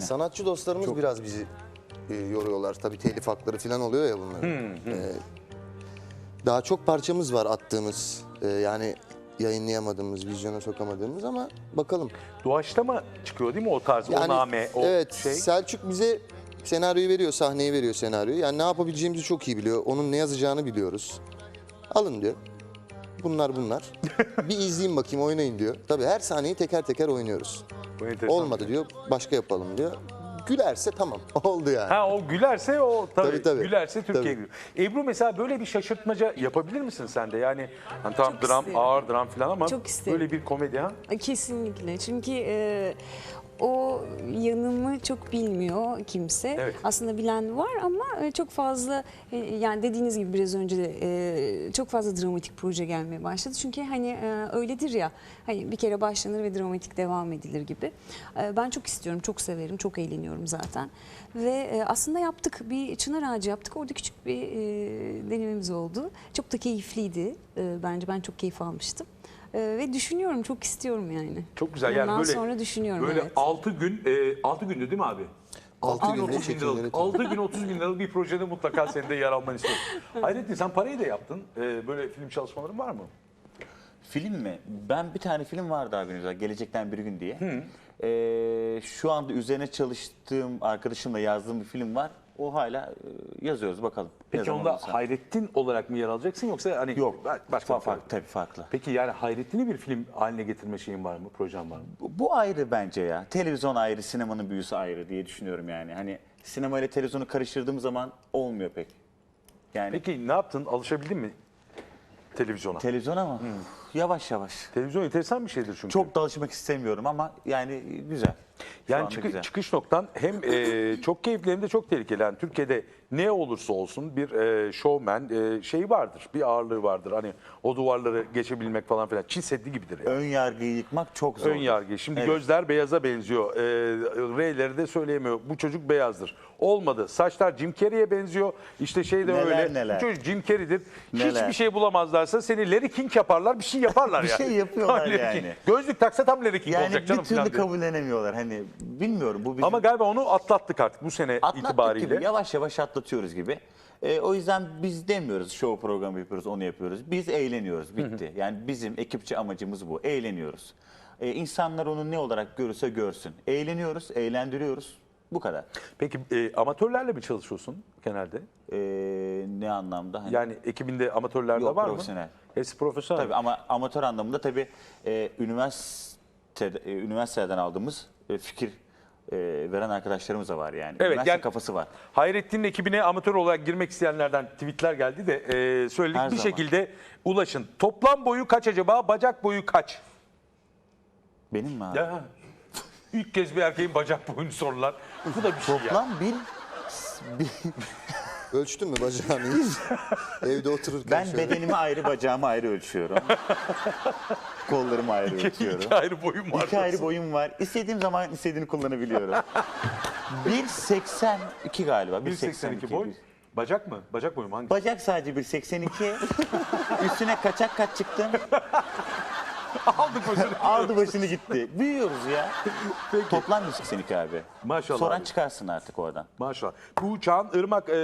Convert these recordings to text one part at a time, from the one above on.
Sanatçı dostlarımız biraz bizi e, yoruyorlar. Tabii telif hakları falan oluyor ya bunların. E, daha çok parçamız var attığımız. e, yani yayınlayamadığımız, vizyona sokamadığımız ama bakalım. Doğaçlama çıkıyor değil mi o tarz, o Yani name, o evet, şey? Selçuk bize senaryoyu veriyor, sahneyi veriyor senaryoyu. Yani ne yapabileceğimizi çok iyi biliyor. Onun ne yazacağını biliyoruz. Alın diyor. Bunlar bunlar. bir izleyin bakayım oynayın diyor. Tabii her sahneyi teker teker oynuyoruz. Bu enteresan. Olmadı diyor, başka yapalım diyor. Gülerse tamam, oldu yani. Ha o gülerse o tabii, Tabii, tabii. gülerse Türkiye Tabii. gülüyor. Ebru mesela böyle bir şaşırtmaca yapabilir misin sen de? Yani hani tamam Çok dram, isterim. ağır dram falan ama Çok isterim. böyle bir komedi ha? Kesinlikle. Çünkü e, o yanımı çok bilmiyor kimse. Evet. Aslında bilen var ama e, çok fazla e, yani dediğiniz gibi biraz önce de e, çok fazla dramatik proje gelmeye başladı. Çünkü hani öyledir ya. Hani bir kere başlanır ve dramatik devam edilir gibi. Ben çok istiyorum, çok severim, çok eğleniyorum zaten. Ve aslında yaptık. Bir çınar ağacı yaptık. Orada küçük bir denememiz oldu. Çok da keyifliydi. Bence ben çok keyif almıştım. Ee, ve düşünüyorum, çok istiyorum yani. Çok güzel yani Bundan böyle sonra düşünüyorum böyle evet. 6 gün 6 gündü değil mi abi? Altı gün günde 30 bin liralık. yönetim. 6 gün 30 bin liralık bir projede mutlaka senin de yer almanı istiyorum. Hayrettin sen parayı da yaptın. Ee, böyle film çalışmaların var mı? Film mi? Ben bir tane film vardı abi güzel, Gelecekten Bir Gün diye. Ee, şu anda üzerine çalıştığım arkadaşımla yazdığım bir film var. O hala e, yazıyoruz bakalım. Ne Peki zaman onda olursa. Hayrettin olarak mı yer alacaksın yoksa hani Yok. başka bir şey? farklı, tabii farklı. Peki yani Hayrettin'i bir film haline getirme şeyin var mı? Projen var mı? Bu, bu ayrı bence ya. Televizyon ayrı, sinemanın büyüsü ayrı diye düşünüyorum yani. Hani sinema ile televizyonu karıştırdığım zaman olmuyor pek. Yani Peki ne yaptın? Alışabildin mi televizyona? televizyon ama yavaş yavaş. Televizyon enteresan bir şeydir çünkü. Çok da alışmak istemiyorum ama yani güzel. Şu Yani çıkı- güzel. çıkış noktan hem e, çok keyifli hem de çok tehlikeli. Yani Türkiye'de ne olursa olsun bir e, showman e, şeyi vardır. Bir ağırlığı vardır. Hani o duvarları geçebilmek falan filan. Çin Seddi gibidir yani. Ön yargıyı yıkmak çok zor. Ön yargı. Şimdi Evet. gözler beyaza benziyor. E, R'leri de söyleyemiyor. Bu çocuk beyazdır. Olmadı. Saçlar Jim Carrey'e benziyor. İşte şey de Neler öyle. neler. Bu çocuk Jim Carrey'dir. Neler. Hiçbir şey bulamazlarsa seni Larry King yaparlar. Bir şey yaparlar Bir yani. şey yapıyorlar Tam yani. Gözlük taksa tam King Yani olacak bir canım türlü falan diye. kabullenemiyorlar. Hani bilmiyorum bu bizim Ama galiba onu atlattık artık bu sene atlattık itibariyle. gibi yavaş yavaş atlatıyoruz gibi. Ee, o yüzden biz demiyoruz show programı yapıyoruz onu yapıyoruz. Biz eğleniyoruz bitti. Yani bizim ekipçi amacımız bu. Eğleniyoruz. Ee, insanlar onu ne olarak görürse görsün. Eğleniyoruz, eğlendiriyoruz. Bu kadar. Peki e, amatörlerle mi çalışıyorsun genelde? Ee, ne anlamda? Hani, Yani ekibinde amatörler de Yok, var mı? profesyonel. Hepsi profesyonel. Tabii ama amatör anlamında tabii e, üniversite, e, üniversiteden aldığımız e, fikir e, veren arkadaşlarımız da var yani. Evet, Üniversite yani- kafası var. Hayrettin'in ekibine amatör olarak girmek isteyenlerden tweetler geldi de e, söyledik Her bir zaman. şekilde ulaşın. Toplam boyu kaç acaba? Bacak boyu kaç? Benim mi abi? Ya ilk kez bir erkeğin bacak boyunu sorular. Bu da bir şey ya. Toplam bir, bir Ölçtün mü bacağını hiç? Evde otururken Ben şöyle. bedenimi ayrı, bacağımı ayrı ölçüyorum. Kollarımı ayrı ölçüyorum. İki ayrı boyum var. İki ayrı boyum var. İstediğim zaman istediğini kullanabiliyorum. 1.82 galiba. 1.82 boy. Bacak mı? Bacak boyu mu? Hangi? Bacak sadece 1.82. Üstüne kaçak kaç çıktım. Aldık başını. Aldı başını gitti. Büyüyoruz ya. Toplam 1.82 abi. Maşallah Soran abi. çıkarsın artık oradan. Maşallah. Bu Çağan Irmak e,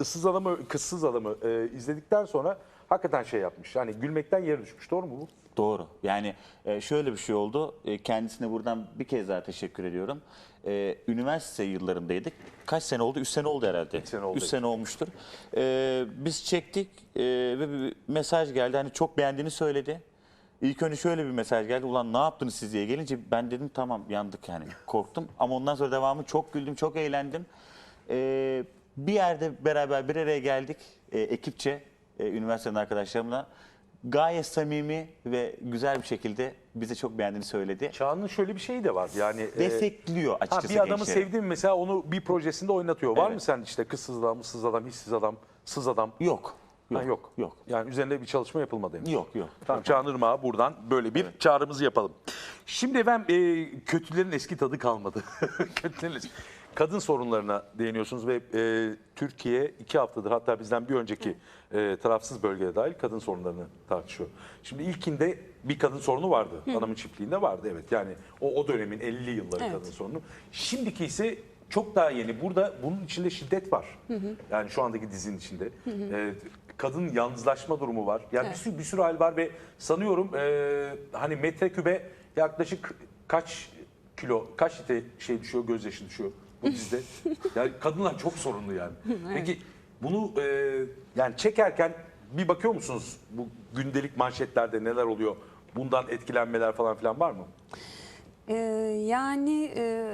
ıssız adamı, kızsız adamı e, izledikten sonra hakikaten şey yapmış. Yani gülmekten yere düşmüş. Doğru mu bu? Doğru. Yani e, şöyle bir şey oldu. E, Kendisine buradan bir kez daha teşekkür ediyorum. E, Üniversite yıllarındaydık. Kaç sene oldu? 3 sene oldu herhalde. sene oldu. 3 sene olmuştur. E, Biz çektik e, ve bir mesaj geldi. Hani çok beğendiğini söyledi. İlk önce şöyle bir mesaj geldi. Ulan ne yaptınız siz diye gelince ben dedim tamam yandık yani. Korktum. Ama ondan sonra devamı çok güldüm, çok eğlendim. E, Bir yerde beraber bir araya geldik. E, Ekipçe, e, üniversiteden arkadaşlarımla gayet samimi ve güzel bir şekilde bize çok beğendiğini söyledi. Çağan'ın şöyle bir şeyi de var. Yani e, Destekliyor Ha, açıkçası bir adamı gençleri. sevdin mi mesela onu bir projesinde oynatıyor. Var Evet. mı sen işte kızsız adam, ıssız adam, hissiz adam, sız adam? Yok. Ha, Yok. yok. Yok. Yani üzerinde bir çalışma yapılmadı henüz. Yok yok. Tamam Çağan Irmak'a buradan böyle bir çağrımızı yapalım. Şimdi ben e, kötülerin eski tadı kalmadı. kötülerin eski. kadın sorunlarına değiniyorsunuz ve e, Türkiye iki haftadır hatta bizden bir önceki e, tarafsız bölgeye dahil kadın sorunlarını tartışıyor. Şimdi ilkinde bir kadın sorunu vardı. Adamın çiftliğinde vardı evet. Yani o, o dönemin 50'li yılları Evet. kadın sorunu. Şimdiki ise çok daha yeni. Burada bunun içinde şiddet var. Yani şu andaki dizinin içinde. E, kadın yalnızlaşma durumu var. Yani bir, Evet. sürü, bir sürü hal var ve sanıyorum e, hani metrekübe yaklaşık kaç kilo, kaç litre şey düşüyor, gözyaşı düşüyor bu dizide. yani kadınlar çok sorunlu yani. Peki bunu e, yani çekerken bir bakıyor musunuz bu gündelik manşetlerde neler oluyor? Bundan etkilenmeler falan filan var mı? Ee, yani e,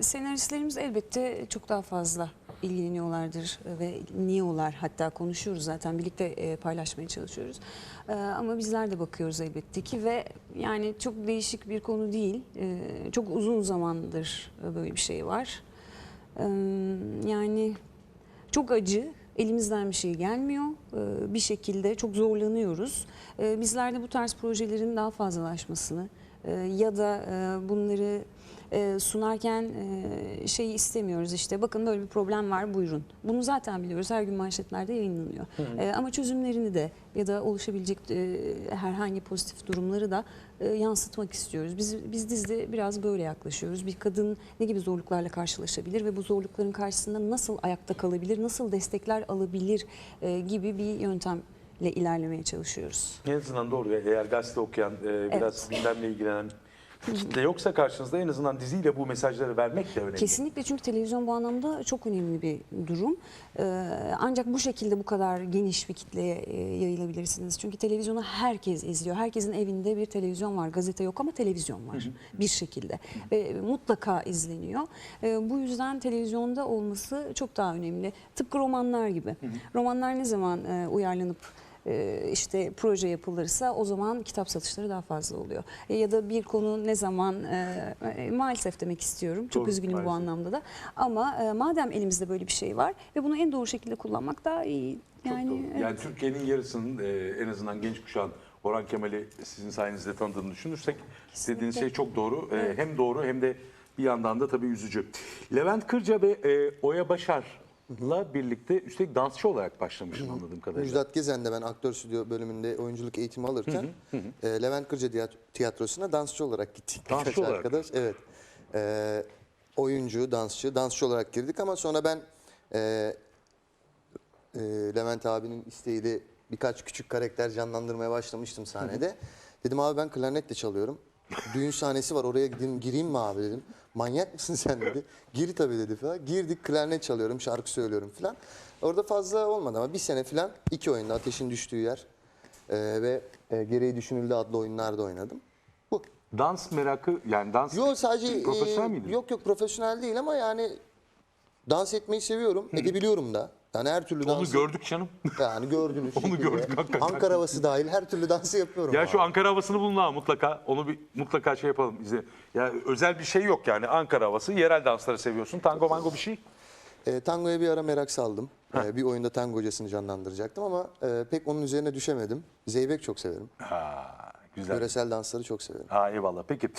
senaristlerimiz elbette çok daha fazla ilgileniyorlardır ve niyolar hatta konuşuyoruz zaten birlikte e, paylaşmaya çalışıyoruz. Ee, ama bizler de bakıyoruz elbette ki ve yani çok değişik bir konu değil. Ee, çok uzun zamandır böyle bir şey var. Yani çok acı. Elimizden bir şey gelmiyor. Bir şekilde çok zorlanıyoruz. Ee, Bizler de bu tarz projelerin daha fazlalaşmasını e, ya da e, bunları e, sunarken e, şeyi istemiyoruz işte bakın böyle bir problem var buyurun. Bunu zaten biliyoruz her gün manşetlerde yayınlanıyor. E, Ama çözümlerini de ya da oluşabilecek herhangi pozitif durumları da yansıtmak istiyoruz. Biz biz dizide biraz böyle yaklaşıyoruz. Bir kadın ne gibi zorluklarla karşılaşabilir ve bu zorlukların karşısında nasıl ayakta kalabilir, nasıl destekler alabilir gibi bir yöntemle ilerlemeye çalışıyoruz. En azından doğru. Eğer gazete okuyan, e, biraz gündemle ilgilenen kitle yoksa karşınızda en azından diziyle bu mesajları vermek de önemli. Kesinlikle çünkü televizyon bu anlamda çok önemli bir durum. Ee, ancak bu şekilde bu kadar geniş bir kitleye e, yayılabilirsiniz. Çünkü televizyonu herkes izliyor. Herkesin evinde bir televizyon var. Gazete yok ama televizyon var bir şekilde. Ve mutlaka izleniyor. Bu yüzden televizyonda olması çok daha önemli. Tıpkı romanlar gibi. Romanlar ne zaman e, uyarlanıp e, işte proje yapılırsa o zaman kitap satışları daha fazla oluyor. E, Ya da bir konu ne zaman e, e, maalesef demek istiyorum. Çok Doğru, üzgünüm bu maalesef. anlamda da. Ama e, madem elimizde böyle bir şey var ve bunu en doğru şekilde kullanmak daha iyi. Çok Yani doğru. evet. Yani Türkiye'nin yarısının e, en azından genç kuşağın Orhan Kemal'i sizin sayenizde tanıdığını düşünürsek dediğiniz şey çok doğru. E, Hem doğru hem de bir yandan da tabii üzücü. Levent Kırca ve e, Oya Başar'la birlikte üstelik dansçı olarak başlamışım anladığım kadarıyla. Müjdat Gezen'de ben aktör stüdyo bölümünde oyunculuk eğitimi alırken e, Levent Kırca Tiyat- tiyatrosuna dansçı olarak gittik. Dansçı olarak. Arkadaş. Evet. E, oyuncu, dansçı, dansçı olarak girdik ama sonra ben e, e, Levent abinin isteğiyle birkaç küçük karakter canlandırmaya başlamıştım sahnede. Dedim abi ben klarnetle çalıyorum. Düğün sahnesi var oraya gideyim gireyim mi abi dedim. Manyak mısın sen dedi. Gir tabii dedi falan. Girdik klarnet çalıyorum şarkı söylüyorum falan. Orada fazla olmadı ama bir sene falan iki oyunda Ateşin Düştüğü Yer e, ve e, Gereği Düşünüldü adlı oyunlarda oynadım. Bu. Dans merakı yani dans Yok sadece profesyonel e, miydin? Yok yok profesyonel değil ama yani dans etmeyi seviyorum. Edebiliyorum da. Yani her türlü Onu dansı. gördük canım. Yani gördüğünüz Onu şekilde. gördük hakikaten. Ankara havası dahil her türlü dansı yapıyorum. Ya abi. şu Ankara havasını bulun ha mutlaka. Onu bir mutlaka şey yapalım. Bize. Ya özel bir şey yok yani Ankara havası. Yerel dansları seviyorsun. Tango mango bir şey. E, tangoya bir ara merak saldım. E, bir oyunda tango hocasını canlandıracaktım ama e, pek onun üzerine düşemedim. Zeybek çok severim. Ha, güzel. Yöresel dansları çok severim. Ha eyvallah. Peki